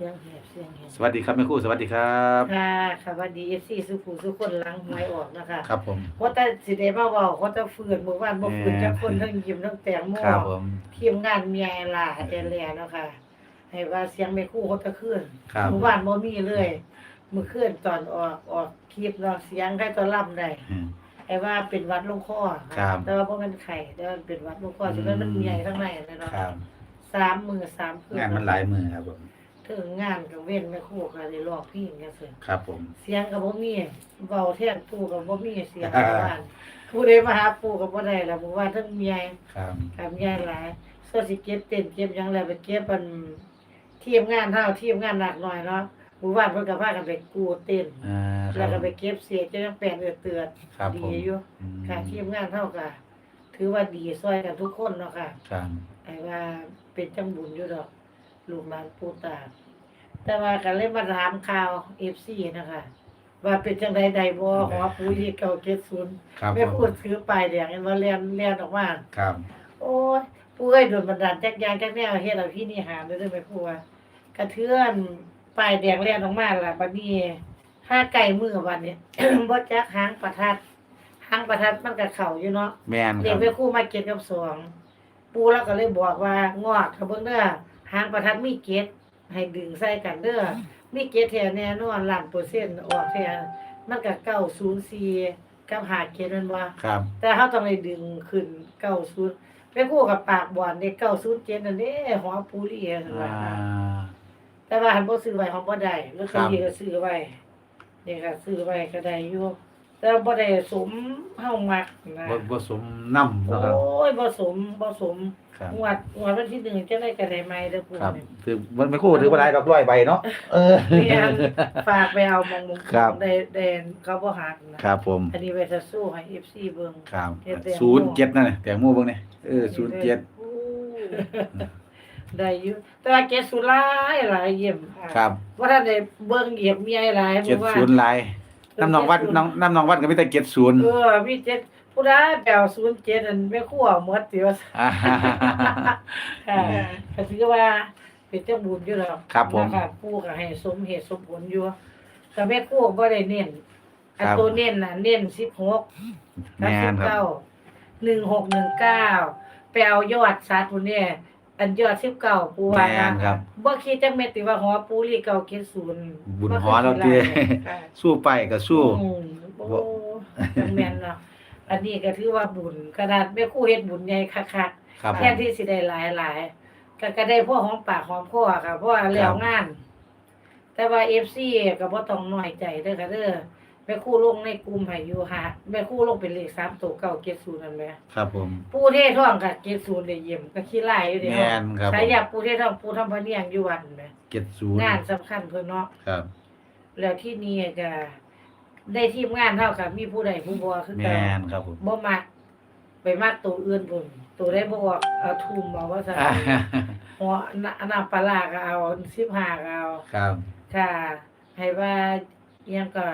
สียงแหบเสียงแหบสวัสดีครับแม่ครู่สวัสดีครับ ค่ะค่ะสวัสดี FC สุขุสุคนหลังหวยออกนะคะครับผมเพราะแต่สิได้มาเว้าเพราะแต่ฟื้นเมื่อวานบ่ฟื้นแหมจักคนทั้งยิ้มทั้งแตงโมครับผมทีมงานเมียล่ะเอแลเนาะค่ะให้ว่าเสียงแม่ครู่เขาตะคืนครับเมื่อวานบ่มีเลยมื้อคืนตอนออกออกคลิปเนาะเสียงใครตัวล่ำได้อืม ไอ้ว่าเป็นวัดลงคอครับ แต่ว่าบ่แม่นไข้แต่ว่าเป็นวัดลงคอสิมันมันใหญ่ข้างในเลยเนาะครับสามมือสามคืนงานมันหลายมือครับผม ถึงงานก็เว้นแม่ครู่ก็ได้ร้องเพลงจังซี่ครับผม เสียงก็บ่มีเว้าแทนปู่ก็บ่มีเสียงอ่าชาวบ้านผู้ใดมาหาปู่ก็บ่ได้ล่ะเพราะว่าทั้งเมียครับกับเมียหลายส่วนสิเก็บเต้นเก็บหยังแล้วไปเก็บอันทีมงานเฮาทีมงานหนักหน่อยเนาะหมู่บ้านเพิ่นก็พากันไปกู้เต้นอ่าคแล้รัวบ ก็ไปเก็บเศษจะยังแปลนเอือดเตือนครับผมดีอยู่อืมค่ะทีมงานเฮาก็ถือว่าดีซอยกันทุกคนเนาะค่ะ ครับไอ้ว่าเป็นจังบุญอยู่ดอกลูกหลานปู่ตา แต่ว่าก็เลยมาถามข่าว FC นะคะ ว่าเป็นจังไดใดบ่หอปุ๋ยที่เก่าเจ็ดศูนย์ครับแม่ผพูมดถือป้ายแดงเห็นว่าเลียนเลียนออกมาครับ โอ้ยผู้เอ้ยโดนบันดาลจักอย่างจักแนวเฮ็ดเอาพี่นี่หามเด้อเด้อแม่พูดว่ากระเทือนป้ายแดงเลียนออกมาล่ะบัดนี้ห้าไก่มือบัดนี้บ่จักหางประทัดหางประทัดมันก็เข้าอยู่เนาะแม่นคเด็รักบไปคู่มาเก็ดกับสองปูแล้วก็เลยบอกว่างอดถ้าเบิ่งเด้อหางประทัดมีเกต ให้ดึงใส่กันเด้อมีเกตแท้แน่นอนล้านเปอร์เซ็นต์ออกแท้มันก็904กับ5เกตแม่นบ่ครับแต่เฮาต้องได้ดึงขึ้น90ไปคู่กับปากบ่อนเด้907นั่นเด้หอปูรีซั่นอ่าว่า แต่ว่าหันบ่ซื้อไว้ของบ่ได้ลอตเตอรี่ครับก็ซื้อไว้นี่ก็ซื้อไว้ก็ได้อยู่ แต่ว่าบ่ได้สมเฮามักนะบ่บ่สมน้ำโอเนาะครับ้ยบ่สมบ่สมครับงวดงวดวันที่หนึ่งจะได้กระไดไม้เด้อปู่ครับนี่ถือมันไม่ครู่ถือว่าหลายดอกร้อยใบเนาะเออเรียนฝากไปเอามองมุมครับ ได้ได้เขาบ่หักนะครับผมอันนี้ไว้จะสู้ให้ FC เบิ่ง ครับเฮ็ดแตงโมศูนย์เจ็ดนั่นน่ะแตงโมเบิ่งนี่เออศูนย์เจ็ดได้อยู่แต่ว่าเกศสุหลายหลายเยี่ยมครับว่าท่านได้เบิ่งเหยียบเมียหลายเจ็ดว่าศูนย์ลาย น้ำหนองวัดน้องน้ำหนองวัดก็มีแต่เจ็ดศูนย์เออมีเจ็ดผู้ใดแปล07อันแม่ครัวหมดติว่าอ่า ค่ะก็ถือว่าเป็นเจ้าบุญอยู่แล้วครับผมนะคะปู่ก็ให้สมเหตุสมผลอยู่ก็แม่ครัวบ่ได้เน้นอันครับ ตัวเน้นน่ะเน้น16กับแม่นครับ19 1619ไปเอายอดสัตว์พุ่นเนี่ย อันยอด19ปู่ว่าแม่นครับ บ่คิดจังแม่นติว่าหอปู่ลีเก่าเกศศูนย์บุญหอเราเตี้ยค่ะสู้ไปก็สู้ อืมโอ้จังแม่นเนาะอันนี้ก็ถือว่าบุญกระดาษแม่ครูเฮ็ดบุญใหญ่คักๆครับผแทนม ที่สิได้หลายหลายๆก็ก็ได้พวกของปากของคอค่ะเพราะว่าแล้วงาน แต่ว่า FC ก็บ่ต้องน้อยใจเด้อค่ะเด้อ แม่ครู่ลงในกลุ่มให้อยู่หาแม่ครู่ลงเป็นเลข3ตัวเก่า70นั่นแหมครับผม ปูเทท่องก็70ได้เยี่ยมก็ขี้ลายอยู่เด้แม่นครับผม สายยาปูเทท่องปูทำพะเนียงอยู่วัดแหมเจ็ดศูนย์งานสำคัญเพิ่นเนาะ ครับ แล้วที่นี่ก็ได้ทีมงานเท่ากับมีผู้ใดผู้บ่คือกัแม่นนครับผมบ่มักไปมักตัวอื่นพุ่นตัวได้บ่ออกเอาทุ่มเอาว่าซั่นอ่าหัวน้ำน้ำปลาร้าก็เอาสิบห้าก็เอา ครับ ค่ะ ให้ว่าอิห ยังก็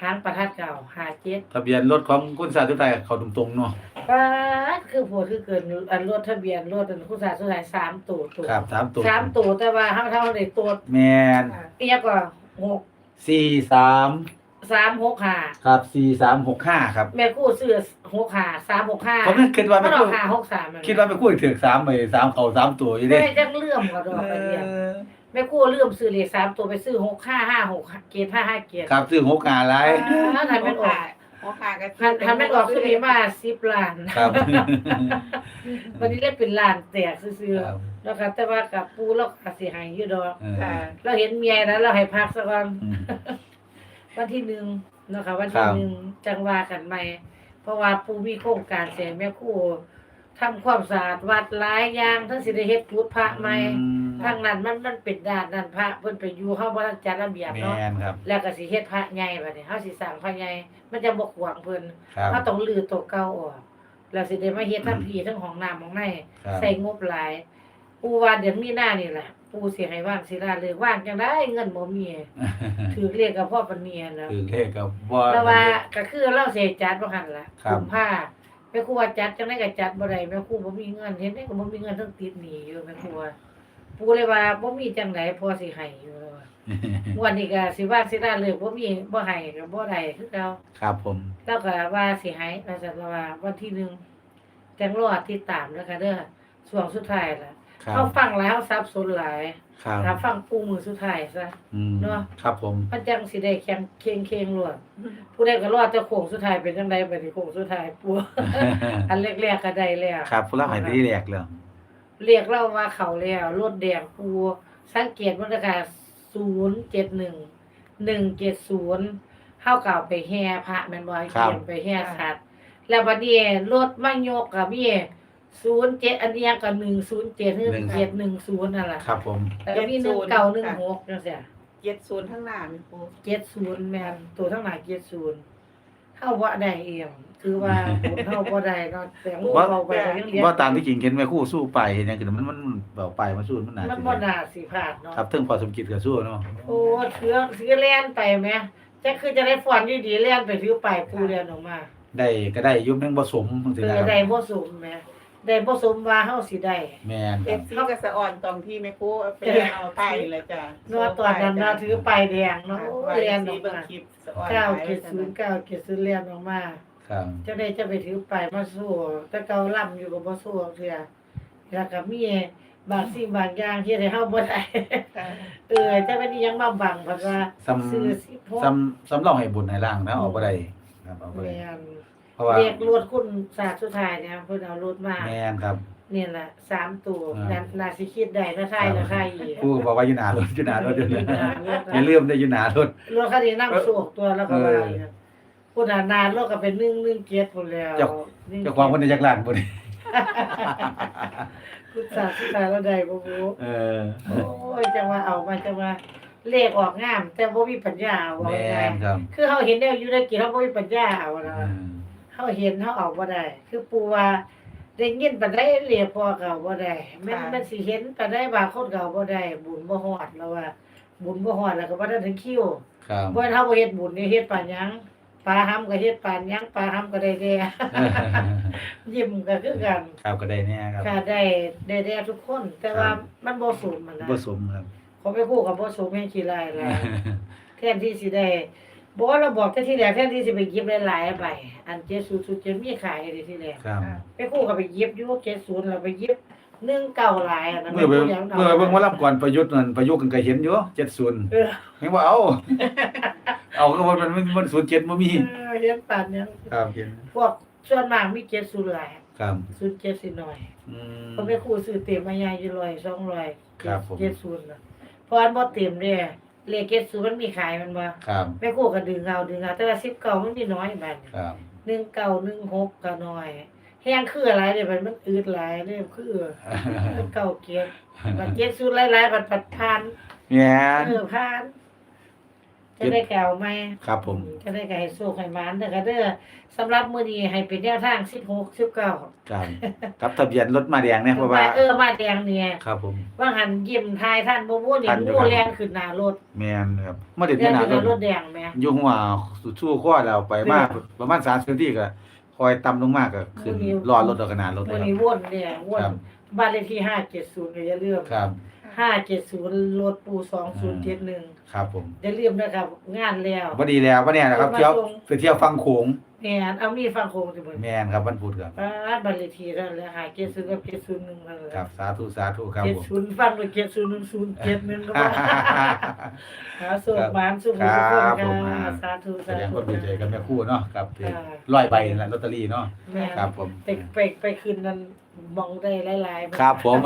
หางประทัดเก่าหาเจ็ดทะเบียนรถของคุณสาธุไทยเขาตรงๆเนาะป้าดคือผัวคือเกินอันรถทะเบียนรถอันคุณสาสุดท้ายสามตัวตัวครับสามตัวสามตัวแต่ว่าเฮาเท่าได้ตัวแม่นอีหยังก็หกสี่สามสามหกห้าครับสี่สามหกห้าครับแม่กู้ซื้อหกห้าสามหกห้าผมนึกคิดว่ามัไม่นออคู่กห้าหกสามมันคิดว่าไม่คู่ถึงสามไปสามเขาสามตัวอยู่ไม่เด้ได้จังเลื่อมกว่าดอกกระเดียน แม่กู้เลื่อมซื้อเลขสามตัวไปซื้อหกห้าห้าหกเกียรห้าห้าเกียรครับซื้อหกงานไรถ้าทันไม่ออกหัวขากันทันทันไม่ออกซื้อนี้มาสิบล้านครับ วันนี้เล่นเป็นล้านแตกซื้อครับๆแล้วก็แต่ว่ากับปูเราก็สิใหายอยู่ดอก เออ ค่ะเราเห็นเมียแล้วเราให้พักสักวันอืม วันที่หนึ่งเนาะคะวันครัที่บ หนึ่งจังว่ากันใหม่ เพราะว่าปูมีโครงการเสียแม่ครู่ ทำความสะอาดวัดหลายอย่างทั้งสิได้เฮ็ดพุทธพระใหม่อืทางนั้นมันมันเป็นด้านนั้นพระเพิ่นไปอยู่เฮาบ่ทันจัดระเบียบแม่เนาะนครับแล้วก็สิเฮ็ดพระใหญ่บัดนี้เฮาสิสร้างพระใหญ่มันจะบ่ขวางเพิ่นครับ เฮาต้องรื้อตัวเก่าออกแล้วสิได้มาเฮ็ดทั้งพี่ทั้งห้องน้ำห้องในครับใส่งบหลายปูว่าเดือนมีนานี่แหละปูสิให้ว่างสิลาเลยว่างจังได้เงินบ่มีถือเรียกกับพ่อปานเนียนะคือเลขกับว่า แต่ว่าก็คือเราเสียจัดบ่คั่นล่ะครับ กุมผ้าแม่ครูว่าจัดจังได๋ก็จัดบ่ได้แม่ครูบ่มีเงินเห็นได้ก็บ่มีเงินต้องติดหนี้อยู่แม่ครูว่าปูเลยว่าบ่มีจังไดพอสิให้อยู่แล้วว่าวันนี้ก็สิว่าสิได้เลยบ่มีบ่ให้ก็บ่ได้คือเก่าครับผม แล้วก็ว่าสิให้ว่าซั่นว่าวันที่หนึ่งจังรอติดตามแล้วก็เด้อช่วงสุดท้ายล่ะ ครับ เขาฟังแล้วซับสนหลายครับถ้าฟังปูมือสุดท้ายซะ อืมเนาะครับผม มันจังสิได้แข็งเคียงเคียงรวดผู้ใดก็รอดแต่โค้งสุดท้ายเป็นจังไดบัดนี้โค้งสุดท้ายปู อันแรกๆก็ได้แล้ว ครับผู้รับให้ที่แรกเลยเรียกเราว่าเขาแล้วรถแดงปูสังเกตมันก็071 170เฮาก็เอาไปแห่พระแม่นบ่เขียนไปแห่สัตว์แล้วบัดนี้รถมายกก็ มี07อันเนี้ยก็107หรือ710นั่นล่ะครับผม แล้วก็มี1916จังซี่เจ็ดศูนย์ข้างหน้ามีปู70แม่นตัวทั้งหลาย70เฮาบ่ได้เองคือว่าผลเฮาบ่ได้เนาะแต่หมู่เฮาไปก็ยังเรียนว่าตามที่จริงเห็นแม่ครู่สู้ไปเห็นอย่างคือมันมันมันแบบไปมาสู้มันน่ามันจะบ่น่าสิพลาดเนาะครับถึงพอสมคิดกับสู้เนาะโอ้เถือถือแล่นไปแหมแต่คือจะได้ฟ้อนอยู่ดีแล่นไปถือไปปูแล่นออกมา ได้ก็ได้ยุบนึงผสมจังซี่คือนะครับได้บ่สมแหม ได้บ่สมว่าเฮาสิได้ แม่นคเอรับ ฟซีกระสะอ่อนตรงที่แม่ปูไปเอาไปเลยจ้ะเนาะตอนนั้นน่ะถือไปายแดงเนาะโอ้เรีแล่ยนนออกเบิ่งมาคลิปสะอ่อน9 7 0 9 7 0แล่นออกมาครับเจ้าได้จะไปถือไปายมาสู้แต่เก่าล่ำอยู่ก็บ่สู้เทื่อแล้วก็มีบางสิ่งบางอย่างที่ให้เฮาบ่ได้เออเจ้าเป็นอิหยังมาบังเพราะว่าซ้ำซื้อสิพซ้ำซ้ำเล่าให้บุญให้ล่างนะเอาบ่ได้ครับเอาบ่ได้แม่น เพราะว่าเรียกรถคุณศาสตร์สุดท้ายเนี่ยเพิ่นเอารถมาแม่นครับ เนี่ยแหละสามตัวอ่า นานาสิคิดได้นะใช่นะใช่อีกผู้บอกว่าอยู่หน้ารถอยู่หน้ารถอยู่อยู่หน้ารถอย่าลืมได้อยู่หน้ารถ รถคันนี้นั่งสูกตัวแล้วก็ว่าอีกนะพูดนานรถก็เป็นนึ่งนึ่งเกียรติหมดแล้วเจ้านึ่เจ้าของคนในจักรลานบ่ได้คุณศาสตร์สุดท้ายแล้วได้บ่รู้เออ โอ้ยจังว่าเอามาจังว่าเลขออกงาม แต่บ่มีปัญญาเอาว่าแม่ไงนครับคือเฮาเห็นแนวอยู่ได้กี่เฮาบ่มีปัญญาเอานะอืม เฮาเห็นเฮาเอาบ่ได้ คือปู่ว่าได้ยินปานใดเรียกพอก็เอาบ่ได้แม่นมันสิเห็นปานใดบางคนก็เอาบ่ได้ บุญบ่ฮอดแล้วว่า บุญบ่ฮอดแล้วก็บ่ได้ถึงคิวครับบ่เฮาบ่เฮ็ดบุญนี่เฮ็ดปานหยังปลาหำก็เฮ็ดปานหยังปลาหำก็ได้แด่ยิ้มก็คือกันครับก็ได้แน่ครับ ค่ะได้ได้แด่ทุกคน แต่ว่าครับ มันบ่สมมันนะบ่สมครับขอไปคู่กับบ่สมแห่งขี้ลายหลายแทนที่สิได้ บอกว่าเราบอกแต่ที่แรกแทนที่สิไปหยิบหลายๆใบอันเจ็ดศูนย์ศูนย์เจ็ดมีขายเลยที่แรกครับไปคู่กับไปหยิบอยู่เจ็ดศูนย์เราไปหยิบหนึ่งเก่าหลายอันนั้นเมื่อไปผู้ยังเมื่อไปเบิ่งว่ารับก่อนประยุทธ์นั่นประยุทธ์กันก็เห็นอยู่70เออเห็นว่าเอาเอาก็ว่ามันมันมัน07บ่มีเออเห็นปานยังครับเห็นพวกส่วนมากมีเจ็ดศูนย์หลายครับศูนย์เจ็ดสิหน่อยอืมเพราะไปคู่ซื้อเต็มมาใหญ่อยู่ร้อยสองร้อยครับผมเจ็ดศูนย์น่ะเพราะอันบ่เต็มเด้ เลขเจ็ดศูนย์มันมีขายมันบ่ครับไปคู่ก็ดึงเอาดึงเอาแต่ว่าสิบเก่ามันมีน้อยบัดครับหนึ่งเก่าหนึ่งหกก็น้อย แห้งคืออะไรเดี๋ยวมันมันอืดหลายเนี่ยคือมันเก่าเกียรบัดเกียรสุดหลายๆบัดปัดพานแม่นเออพาน จะได้เก่าไหมครับผม จะได้ไก่โซกให้หมานเด้อค่ะเด้อสำหรับมื้อนี้ให้เป็นแนวทาง16 19ครับกับทะเบียนรถมาแดงเนี่ยเพราะว่าเออมาแดงเนี่ยครับผมว่าหันยิ้มทายท่านบ่วู้นี่ท่านอยู่วู้ครับแล่นขึ้นหน้ารถแม่นครับมาเด็ดแล่ที่นหน้าขึ้นหรน้ารถถแดงแหมอยู่หัวสุดสู้ข้อแล้วไปมาประมาณ30นาทีก็คอยต่ำลงมากก็ขึ้นรอรถเอาขนาดรถเลมื้ยอครันี้บวนเนี่ยวนครับบ้านเลขที่570ก็อย่าลืมครับ 570รถปู2071ครับผมอย่าลืมนะครับ งานแล้วพอดีแล้ววันเนี้ยนะครับมาเที่ยวส่งไปเที่ยวฟังโขงแม่นเอามีดฟังโคงสิเบิ่งแม่นครับวันพุธครับป้าดบ้านเลขที่นั่นแหละหา70กับ701นั่นแหละครับสาธุสาธุครับเจ็ดผมศูนย์ฟังเลยเจ็ดศูนย์หนึ่งศูนย์เจ็ดหนึ่งก็ว่าหาสุขหมานสุขครัทุกคนบผมค่ะสาธุแสสาดงธุความดีใจกับแม่ครู่เนาะครับที่ค่ะร้อยใบนั่นแหละลอตเตอรี่เนาะแม่ครับผมไปไปไปคืนนั้น มองได้หลายๆครับผม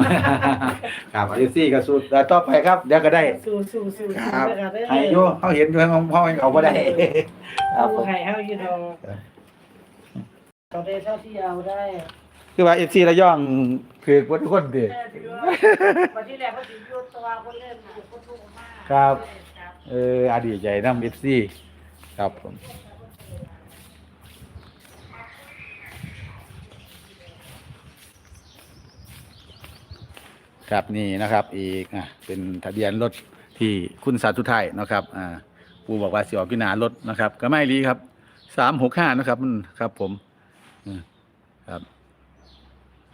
ครับอาริซี่ก็สู้แล้วต่อไปครับ เดี๋ยวก็ได้ สู้สู้สู้คสู้รับนะคะได้ให้อยู่เขาเห็นอยู่เขาเขาเขาบ่ได้ครับผมสู้ให้เฮาอยู่ดอกครับเราได้เท่าที่เอาได้ คือว่า FC ระยองคือคนทุกคนติแต่ถือว่าวันที่แรกเขาสิอยู่ตัวคนเล่นอยู่คนทุกข์มากครับ เอออดีตใจนำ FC ครับผม ครับนี่นะครับอีกอะเป็นทะเบียนรถที่คุณสาธุไทยนะครับอ่าปูบอกว่าสิออกกินหนารถนะครับ ก็ไม่รีครับสามหกห้านะครับมันครับผมครับ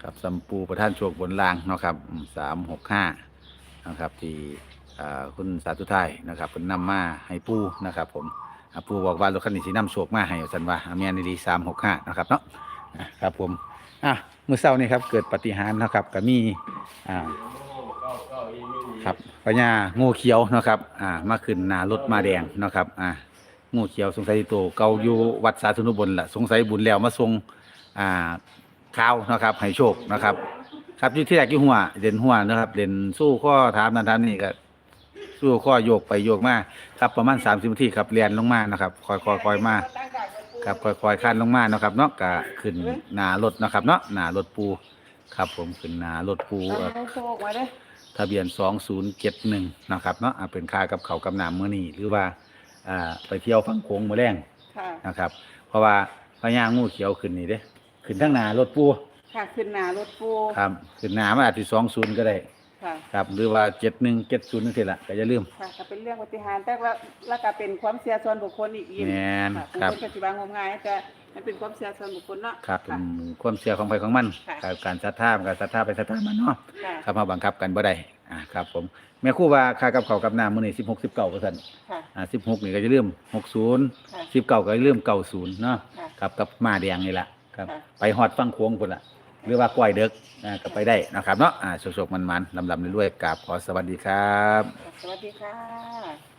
ครับสัมปูประท่านโชคบนล่างนะครับสามหกห้านะครับ ที่คุณสาธุไทยนะครับเพิ่นนำมาให้ปูนะครับ ผมปูบอกว่ารถคันนี้สินำโชคมาให้สันว่าอาเมียนดีสามหกห้านะครับเนาะครับผมอะ มื้อเช้านี้ครับเกิดปฏิหารนะครับก็มีอ่าครับพญญางูเขียวนะครับอ่ามาขึ้นหนารถมาแดงนะครับอ่างูเขียวสงสัยโตวเกาอยู่วัดสาธุนุบลล่ะสงสัยบุญแล้วมาส่งอ่าข้าวนะครับให้โชคนะครับ ครับอยู่ที่แรกอยู่หัวเด่นหัวนะครับเด่นสู้ข้อถามนั้นถามนี่ก็สู้ข้อโยกไปโยกมาครับประมาณ30นาทีครับเรียนลงมานะครับคอยคอยคอยมา ครับค่อยๆคานลงมาเนาะครับเนาะก็ขึ้นหน้ารถเนาะครับเนาะหน้ารถปูครับผมขึ้นหน้ารถปูเอาเอ่อให้โชคมาเด้อทะเบียน 2071นะครับเนาะอ่าเป็นค่ากับเขาวกับน้ำมื้อนี้หรือว่าอ่าไปเที่ยวฝั่งโขงมื้อแรงค่ะ นะครับ เพราะว่าพญางูเขียวขึ้นนี่เด้ขึ้นทั้งหน้ารถปูค่ะขึ้นหน้ารถปูครับขึ้นหน้ามันอาจสิ20ก็ได้ ค่ะครับหรือว่า71 70จังซี่ล่ะก็อย่าลืม ค่ะก็เป็นเรื่องปฏิหารย์แต่ว่าแล้วก็เป็นความเสียส่วนบุคคลอีกอีกแม่นค่ะครับบุคคลปฏิบัติงมงายแต่มันเป็นความเสียส่วนบุคคลเนาะครับเป็ค่ะ นความเชื่อของใครของมันค่ะ ครับการศรัทธามันก็ศรัทธาไปศรัทธามันเนาะค่ะครับมาบังคับกันบ่ได้อ่าครับ ผม แม่ครู่ว่าค่ากับเขาวกับน้ำมื้อนี้16 19เปอร์เซ็นต์ค่ะอ่า16นี่ก็จะลืม60ค่ะ19ก็จะลืม90เนาะค่ะ ครับกับมาแดงนี่แหละครับ ค่ะ ไปฮอดฟังโค้งพุ่นละ หรือว่ากล้วยเด็กอ่าก็ไปได้นะครับเนาะอ่าโชคๆมันๆลำๆรวยๆกราบขอสวัสดีครับ สวัสดีค่ะ